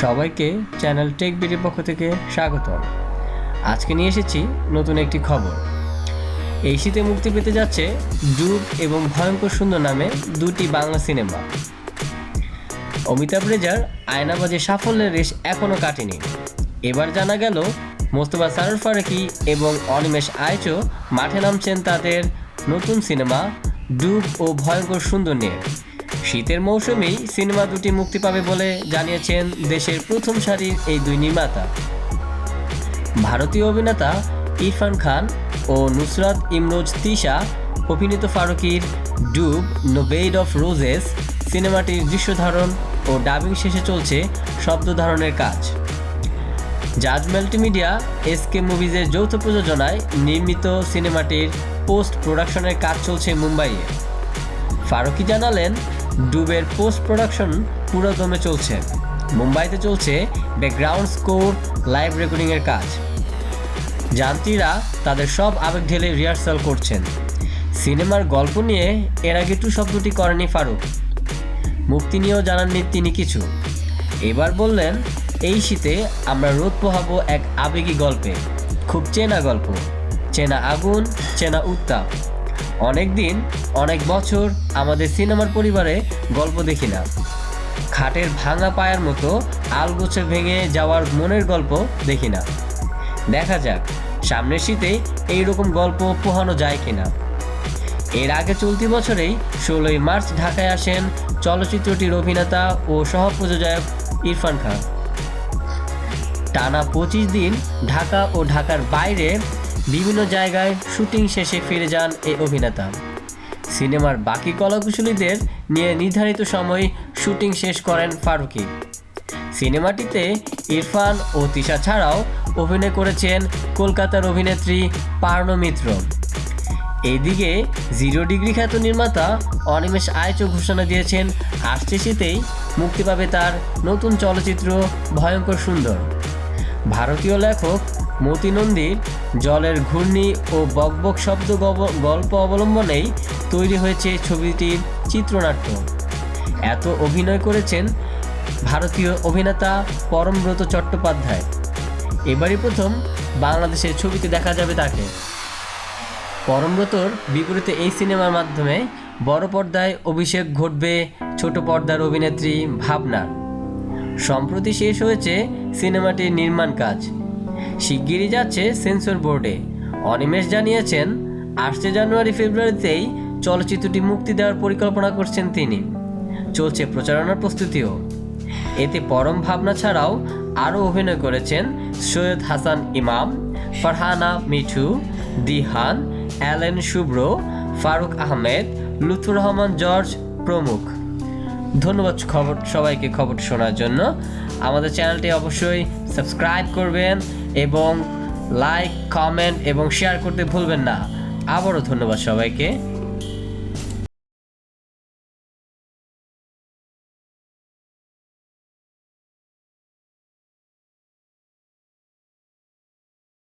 সবাইকে channel take বিডির পক্ষ থেকে স্বাগত আজকে নিয়ে এসেছি নতুন একটি খবর। এই শীতে মুক্তি পেতে যাচ্ছে যুগ এবং ভয়ঙ্কর সুন্দর নামে দুটি বাংলা সিনেমা। অমিতাভ রেজার আয়নাবাজে সাফল্যের রেশ এখনও কাটেনি। এবার জানা গেল, মোস্তফা সারোর ফারুকি এবং অনিমেষ আয়চো মাঠে নামছেন তাদের নতুন সিনেমা ডুব ও ভয়ঙ্কর সুন্দর নিয়ে। শীতের মৌসুমেই সিনেমা দুটি মুক্তি পাবে বলে জানিয়েছেন দেশের প্রথম সারির এই দুই নির্মাতা। ভারতীয় অভিনেতা ইরফান খান ও নুসরাত ইমরোজ তিশা, অভিনীত ফারুকির ডুব নোবেইড অফ রোজেস, সিনেমাটির দৃশ্য ধারণ ও ডাবিং শেষে চলছে শব্দ ধারণের কাজ। জাজ মাল্টিমিডিয়া এসকে মুভিজের যৌথ প্রযোজনায় নির্মিত সিনেমাটির পোস্ট প্রোডাকশনের কাজ চলছে মুম্বাইয়ে। ফারুকি জানালেন ডুবের পোস্ট প্রোডাকশন পুরো দমে চলছে। মুম্বাইতে চলছে ব্যাকগ্রাউন্ড স্কোর লাইভ রেকর্ডিংয়ের কাজ। যান্ত্রীরা তাদের সব আবেগ ঢেলে রিহার্সাল করছেন। সিনেমার গল্প নিয়ে এর আগে টু শব্দটি করেনি ফারুক। মুক্তি নিয়েও জানাননি তিনি কিছু। এবার বললেন, এই শীতে আমরা রোদ পোহাবো এক আবেগী গল্পে। খুব চেনা গল্প। চেনা আগুন, চেনা উত্তাপ। অনেক দিন অনেক বছর আমাদের সিনেমার পরিবারে গল্প দেখি না। খাটের ভাঙা পায়ের মতো আলগোছে ভেঙে যাওয়ার মনের গল্প দেখি না। দেখা যাক, সামনের শীতে এইরকম গল্প পোহানো যায় কিনা। এর আগে চলতি বছরেই ষোলোই মার্চ ঢাকায় আসেন চলচ্চিত্রটির অভিনেতা ও সহ প্রযোজক ইরফান খান। টানা পঁচিশ দিন ঢাকা ও ঢাকার বাইরে বিভিন্ন জায়গায় শুটিং শেষে ফিরে যান এই অভিনেতা। সিনেমার বাকি কলাকুশলীদের নিয়ে নির্ধারিত সময় শুটিং শেষ করেন ফারুকি। সিনেমাটিতে ইরফান ও তিশা ছাড়াও অভিনয় করেছেন কলকাতার অভিনেত্রী পার্ণ মিত্র। এইদিকে জিরো ডিগ্রি খ্যাত নির্মাতা অনিমেষ আয়চ ঘোষণা দিয়েছেন, আসছে শীতেই মুক্তি পাবে তার নতুন চলচ্চিত্র ভয়ঙ্কর সুন্দর। ভারতীয় লেখক মতি নন্দীর জলের ঘূর্ণি ও বকবক শব্দ গল্প অবলম্বনেই তৈরি হয়েছে ছবিটির চিত্রনাট্য। এত অভিনয় করেছেন ভারতীয় অভিনেতা পরমব্রত চট্টোপাধ্যায়। এবারই প্রথম বাংলাদেশের ছবিতে দেখা যাবে তাকে। পরমব্রতর বিপরীতে এই সিনেমার মাধ্যমে বড় পর্দায় অভিষেক ঘটবে ছোট পর্দার অভিনেত্রী ভাবনার সম্প্রতি শেষ হয়েছে সিনেমাটির নির্মাণ কাজ। শিগগিরই যাচ্ছে সেন্সর বোর্ডে। অনিমেষ জানিয়েছেন, আসছে জানুয়ারি ফেব্রুয়ারিতেই চলচ্চিত্রটি মুক্তি দেওয়ার পরিকল্পনা করছেন তিনি। চলছে প্রচারণার প্রস্তুতিও। এতে পরম ভাবনা ছাড়াও আরও অভিনয় করেছেন সৈয়দ হাসান ইমাম, ফারহানা মিঠু, দিহান, অ্যালেন শুভ্র, ফারুক আহমেদ লুথুর রহমান জর্জ প্রমুখ। ধন্যবাদ খবর, সবাইকে খবর শোনার জন্য। আমাদের চ্যানেলটি অবশ্যই সাবস্ক্রাইব করবেন এবং লাইক, কমেন্ট এবং শেয়ার করতে ভুলবেন না। আবারও ধন্যবাদ সবাইকে।